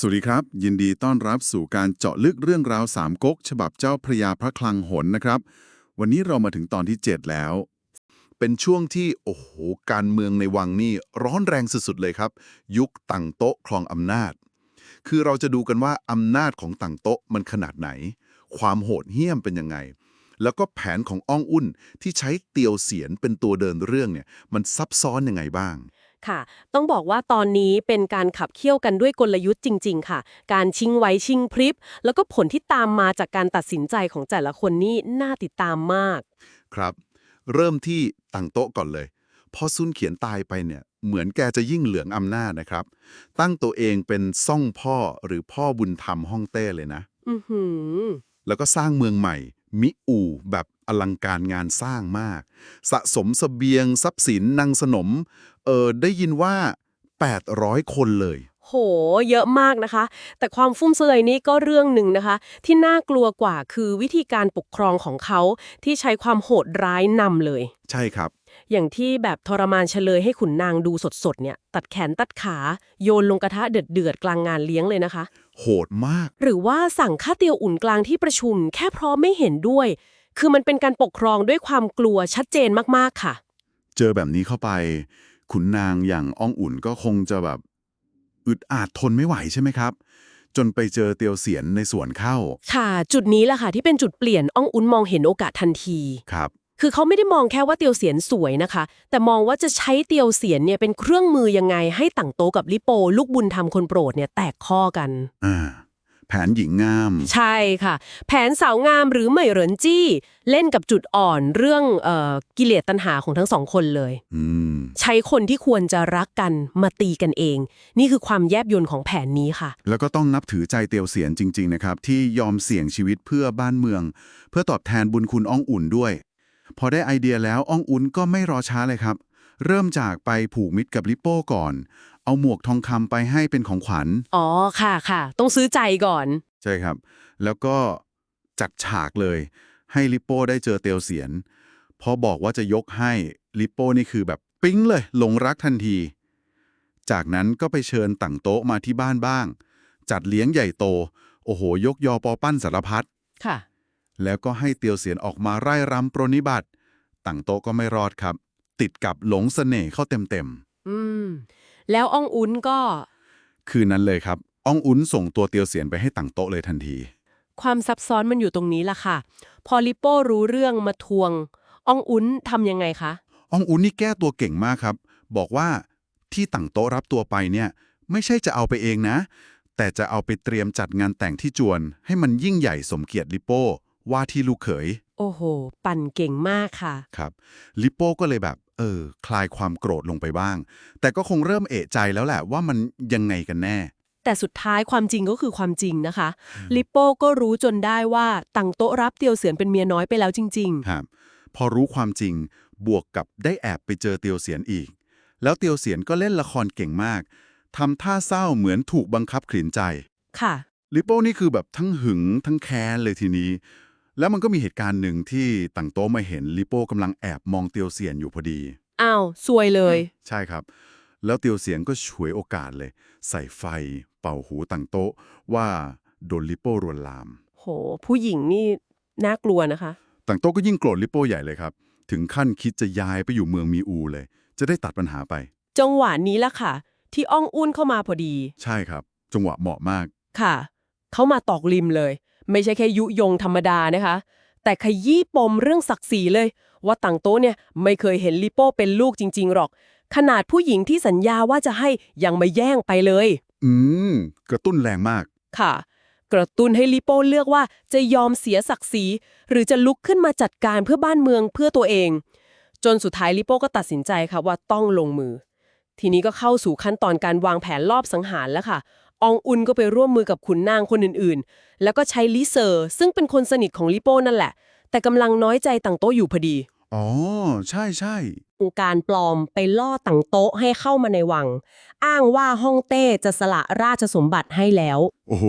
สวัสดีครับ ยินดีต้อนรับสู่การเจาะลึกเรื่องราวสามก๊กฉบับเจ้าพระยาพระคลังหนนะครับ วันนี้เรามาถึงตอนที่ 7 แล้ว เป็นช่วงที่ โอ้โห การเมืองในวังนี่ร้อนแรงสุดๆเลยครับ ยุคตั้งโต๊ะครองอำนาจ คือเราจะดูกันว่าอำนาจของตั้งโต๊ะมันขนาดไหน ความโหดเหี้ยมเป็นยังไง แล้วก็แผนของอ้องอุ่นที่ใช้เตียวเสียนเป็นตัวเดินเรื่องเนี่ยมันซับซ้อนยังไงบ้าง ค่ะ ต้องบอกว่าตอนนี้เป็นการขับเคี่ยวกันด้วยกลยุทธ์จริง ๆ ค่ะ การชิงไหวชิงพริบ แล้วก็ผลที่ตามมาจากการตัดสินใจของแต่ละคนนี่น่าติดตามมาก ครับ เริ่มที่ตั้งโต๊ะก่อนเลยพอซุนเขียนตายไปเนี่ย เหมือนแกจะยิ่งเหลืองอำนาจนะครับ ตั้งตัวเองเป็นซ่องพ่อหรือพ่อบุญธรรมฮ่องเต้เลยนะ อือหือแล้วก็สร้างเมืองใหม่ มิอูแบบอลังการงานสร้างมาก สะสมสเสบียงทรัพย์สินนางสนม เออได้ยินว่า 800 คนเลย โห เยอะมากนะคะ แต่ความฟุ่มเฟือยนี่ก็เรื่องหนึ่งนะคะ ที่น่ากลัวกว่าคือวิธีการปกครองของเขาที่ใช้ความโหดร้ายนำเลย ใช่ครับ อย่างที่แบบทรมานเฉลยให้ขุนนางดูสดๆเนี่ยตัดแขนตัดขาโยนลงกระทะเดือดๆกลางงานเลี้ยงเลยนะคะ โหดมาก หรือว่าสั่งค่าเตียวอุ่นกลางที่ประชุม แค่เพราะไม่เห็นด้วย คือมันเป็นการปกครองด้วยความกลัวชัดเจนมากๆค่ะ เจอแบบนี้เข้าไป ขุนนางอย่างอ้องอุ่นก็คงจะแบบอึดอาดทนไม่ไหวใช่ไหมครับจนไปเจอเตียวเสียนในสวนเข้า ค่ะ จุดนี้แหละค่ะที่เป็นจุดเปลี่ยนอ้องอุ่นมองเห็นโอกาสทันที ครับ คือเขาไม่ได้มองแค่ว่าเตียวเสียนสวยนะคะ แต่มองว่าจะใช้เตียวเสียนเนี่ยเป็นเครื่องมือยังไงให้ต่างโตกับลิโป ลูกบุญธรรมคนโปรดเนี่ยแตกข้อกันอ่าแผนหญิงงาม ใช่ค่ะ แผนสาวงามหรือเหมยเหรินจี้ เล่นกับจุดอ่อนเรื่องเอ่อกิเลสตัณหาของทั้งสองคนเลยอืมใช้คนที่ควรจะรักกันมาตีกันเอง นี่คือความแยบยลของแผนนี้ค่ะ แล้วก็ต้องนับถือใจเตียวเสียนจริง ๆ นะครับ ที่ยอมเสี่ยงชีวิตเพื่อบ้านเมือง เพื่อตอบแทนบุญคุณอ้องอุ่นด้วย พอได้ไอเดียแล้วอ้องอุ่นก็ไม่รอช้าเลยครับ เริ่มจากไปผูกมิตรกับลิปโป้ก่อน เอาหมวกทองคำไปให้เป็นของขวัญ อ๋อค่ะค่ะ ต้องซื้อใจก่อน ใช่ครับ แล้วก็จัดฉากเลย ให้ลิปโป้ได้เจอเตียวเสียน พอบอกว่าจะยกให้ลิปโป้นี่คือแบบปิ๊งเลยหลงรักทันที จากนั้นก็ไปเชิญตั้งโต๊ะมาที่บ้านบ้าง จัดเลี้ยงใหญ่โต โอ้โห ยกยอปอปั้นสารพัดค่ะ แล้วก็ให้เตียวเสียนออกมาไร่รำปรนนิบัติตั้งโต๊ะก็ไม่รอดครับ ติดกับหลงเสน่ห์เข้าเต็มอืม แล้วอ้องอุ้นก็ๆคืนนั้นเลยครับอ้องอุ้นส่งตัวเตียวเสียนไปให้ตั้งโต๊ะเลยทันที ความซับซ้อนมันอยู่ตรงนี้ล่ะค่ะ พอลิโป้รู้เรื่องมาทวงอ้องอุ้นทำยังไงคะอองอุนนี่แก้ตัวเก่งมากครับ บอกว่าที่ตั้งโต๊ะรับตัวไปเนี่ย ไม่ใช่จะเอาไปเองนะ แต่จะเอาไปเตรียมจัดงานแต่งที่จวน ให้มันยิ่งใหญ่สมเกียรติลิโป้ ว่าที่ลูกเขย โอ้โห ปั่นเก่งมากค่ะ ครับ ลิโป้ก็เลยแบบ เออ คลายความโกรธลงไปบ้าง แต่ก็คงเริ่มเอะใจแล้วแหละว่ามันยังไงกันแน่ แต่สุดท้ายความจริงก็คือความจริงนะคะ ลิโป้ก็รู้จนได้ว่าตั้งโต๊ะรับเตียวเสือนเป็นเมียน้อยไปแล้วจริง ครับ พอรู้ความจริง บวกกับได้แอบไปเจอเตียวเสียนอีก แล้วเตียวเสียนก็เล่นละครเก่งมากทำท่าเศร้าเหมือนถูกบังคับขืนใจ ๆ ค่ะ ลิโป้นี่คือแบบทั้งหึงทั้งแค้นเลยทีนี้ แล้วมันก็มีเหตุการณ์หนึ่งที่ตั้งโต๊ะมาเห็นลิโป้กำลังแอบมองเตียวเสียนอยู่พอดี อ้าวซวยเลย ใช่ครับ แล้วเตียวเสียนก็ฉวยโอกาสเลย ใส่ไฟเป่าหูตั้งโต๊ะว่าโดนลิโป้รวนลาม โห ผู้หญิงนี่น่ากลัวนะคะตั้งโต๊ะก็ยิ่งโกรธลิโป้ใหญ่เลยครับ ถึงขั้นคิดจะย้ายไปอยู่เมืองมีอูเลย จะได้ตัดปัญหาไป จังหวะนี้ละค่ะ ที่อ้องอุ้นเข้ามาพอดี ใช่ครับ จังหวะเหมาะมาก ค่ะ เขามาตอกริมเลย ไม่ใช่แค่ยุยงธรรมดานะคะ แต่ขยี้ปมเรื่องศักดิ์ศรีเลย ว่าต่างโต๊ะเนี่ยไม่เคยเห็นลิโป้เป็นลูกจริง ๆ หรอก ขนาดผู้หญิงที่สัญญาว่าจะให้ยังมาแย่งไปเลย อืม กระตุ้นแรงมาก ค่ะ กระตุ้นให้ลิโป้เลือกว่าจะยอมเสียศักดิ์ศรีหรือจะลุกขึ้นมาจัดการเพื่อบ้านเมืองเพื่อตัวเอง จนสุดท้ายลิโป้ก็ตัดสินใจค่ะว่าต้องลงมือ ทีนี้ก็เข้าสู่ขั้นตอนการวางแผนรอบสังหารแล้วค่ะ อองอุนก็ไปร่วมมือกับขุนนางคนอื่นๆ แล้วก็ใช้ลิเซอร์ ซึ่งเป็นคนสนิทของลิโป้นั่นแหละ แต่กำลังน้อยใจต่างโต๊ะอยู่พอดี อ๋อ ใช่ใช่การปลอมไปล่อต่างโต๊ะให้เข้ามาในวัง อ้างว่าฮ่องเต้จะสละราชสมบัติให้แล้ว โอ้โห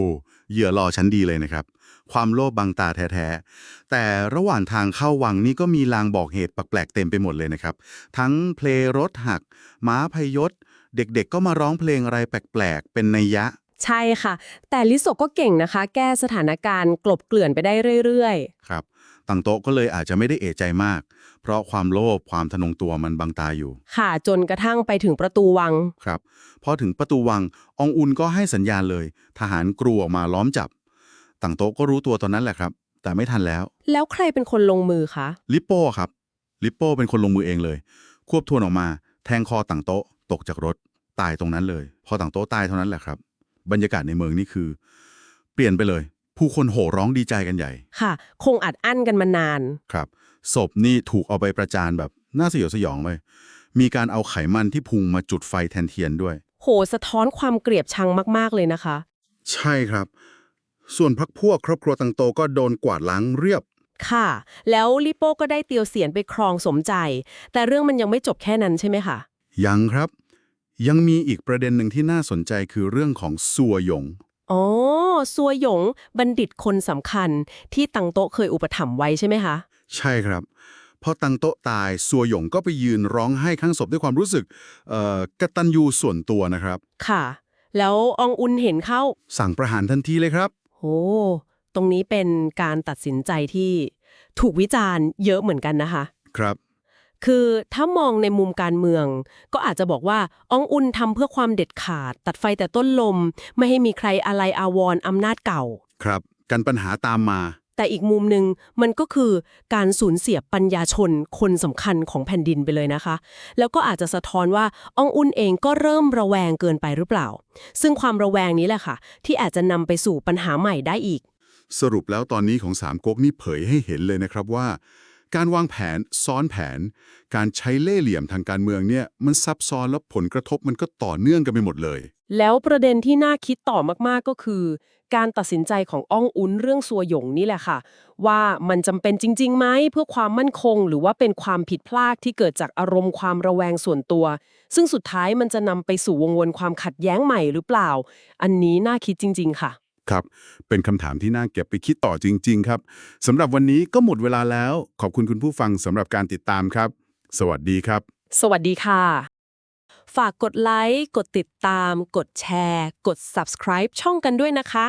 เหยื่อรอชั้นดีเลยนะครับ ความโลภบังตาแท้ๆ แต่ระหว่างทางเข้าวังนี่ก็มีลางบอกเหตุแปลกๆเต็มไปหมดเลยนะครับ ทั้งเพลงรถหัก ม้าพยศ เด็กๆ ก็มาร้องเพลงอะไรแปลกๆ เป็นนัยยะ ใช่ค่ะ แต่ลิโซก็เก่งนะคะ แก้สถานการณ์กลบเกลื่อนไปได้เรื่อยครับตังโต๊ะก็เลยอาจจะไม่ได้เอะใจมาก เพราะความโลภความทะนงตัวมันบังตาอยู่ๆค่ะจนกระทั่งไปถึงประตูวัง ครับพอถึงประตูวังอองอุนก็ให้สัญญาณเลย ทหารกรูออกมาล้อมจับตังโต๊ะก็รู้ตัวตอนนั้นแหละครับ แต่ไม่ทันแล้ว แล้วใครเป็นคนลงมือคะลิปโป้ครับ ลิปโป้เป็นคนลงมือเองเลย ควบทวนออกมา แทงคอตังโต๊ะตกจากรถ ตายตรงนั้นเลย พอตังโต๊ะตายเท่านั้นแหละครับ บรรยากาศในเมืองนี่คือ เปลี่ยนไปเลย ผู้คนโห่ร้องดีใจกันใหญ่ ค่ะ คงอัดอั้นกันมานาน ครับศพนี่ถูกเอาไปประจานแบบน่าสยดสยองเลย มีการเอาไขมันที่พุงมาจุดไฟแทนเทียนด้วย โหสะท้อนความเกลียดชังมากๆเลยนะคะ ใช่ครับ ส่วนพักพวกครอบครัวตังโตก็โดนกวาดล้างเรียบ ค่ะ แล้วลิโป้ก็ได้เตียวเสียนไปครองสมใจ แต่เรื่องมันยังไม่จบแค่นั้นใช่ไหมคะ ยังครับ ยังมีอีกประเด็นหนึ่งที่น่าสนใจคือเรื่องของซัวหยง อ๋อซัวหยง บัณฑิตคนสำคัญที่ตังโต๊ะเคยอุปถัมภ์ไว้ใช่ไหมคะ ใช่ครับ พอตังโตะตายซัวหยงก็ไปยืนร้องไห้ข้างศพด้วยความรู้สึกเอ่อกตัญญูส่วนตัวนะครับ ค่ะ แล้วอองอุนเห็นเข้า สั่งประหารทันทีเลยครับโหตรงนี้เป็นการตัดสินใจที่ถูกวิจารณ์เยอะเหมือนกันนะคะ ครับ คือถ้ามองในมุมการเมือง ก็อาจจะบอกว่าอองอุนทำเพื่อความเด็ดขาด ตัดไฟแต่ต้นลม ไม่ให้มีใครอะไรอาวรณ์อำนาจเก่า ครับ กันปัญหาตามมา แต่อีกมุมหนึ่งมันก็คือการสูญเสียปัญญาชนคนสำคัญของแผ่นดินไปเลยนะคะ แล้วก็อาจจะสะท้อนว่าอองอุนเองก็เริ่มระแวงเกินไปหรือเปล่า ซึ่งความระแวงนี้แหละค่ะ ที่อาจจะนำไปสู่ปัญหาใหม่ได้อีก สรุปแล้วตอนนี้ของสามก๊กนี่เผยให้เห็นเลยนะครับว่า การวางแผนซ้อนแผน การใช้เล่ห์เหลี่ยมทางการเมืองเนี่ยมันซับซ้อนแล้วผลกระทบมันก็ต่อเนื่องกันไปหมดเลย แล้วประเด็นที่น่าคิดต่อมากๆก็คือ การตัดสินใจของอ้องอุนเรื่องซัวหยงนี่แหละค่ะ ว่ามันจำเป็นจริงๆไหมเพื่อความมั่นคง หรือว่าเป็นความผิดพลาดที่เกิดจากอารมณ์ความระแวงส่วนตัว ซึ่งสุดท้ายมันจะนำไปสู่วงวนความขัดแย้งใหม่หรือเปล่า อันนี้น่าคิดจริง ๆ ค่ะ ครับ เป็นคำถามที่น่าเก็บไปคิดต่อจริง ๆ ครับสำหรับวันนี้ก็หมดเวลาแล้ว ขอบคุณคุณผู้ฟังสำหรับการติดตามครับ สวัสดีครับ สวัสดีค่ะ ฝากกดไลค์ กดติดตาม กดแชร์ กด subscribe ช่องกันด้วยนะคะ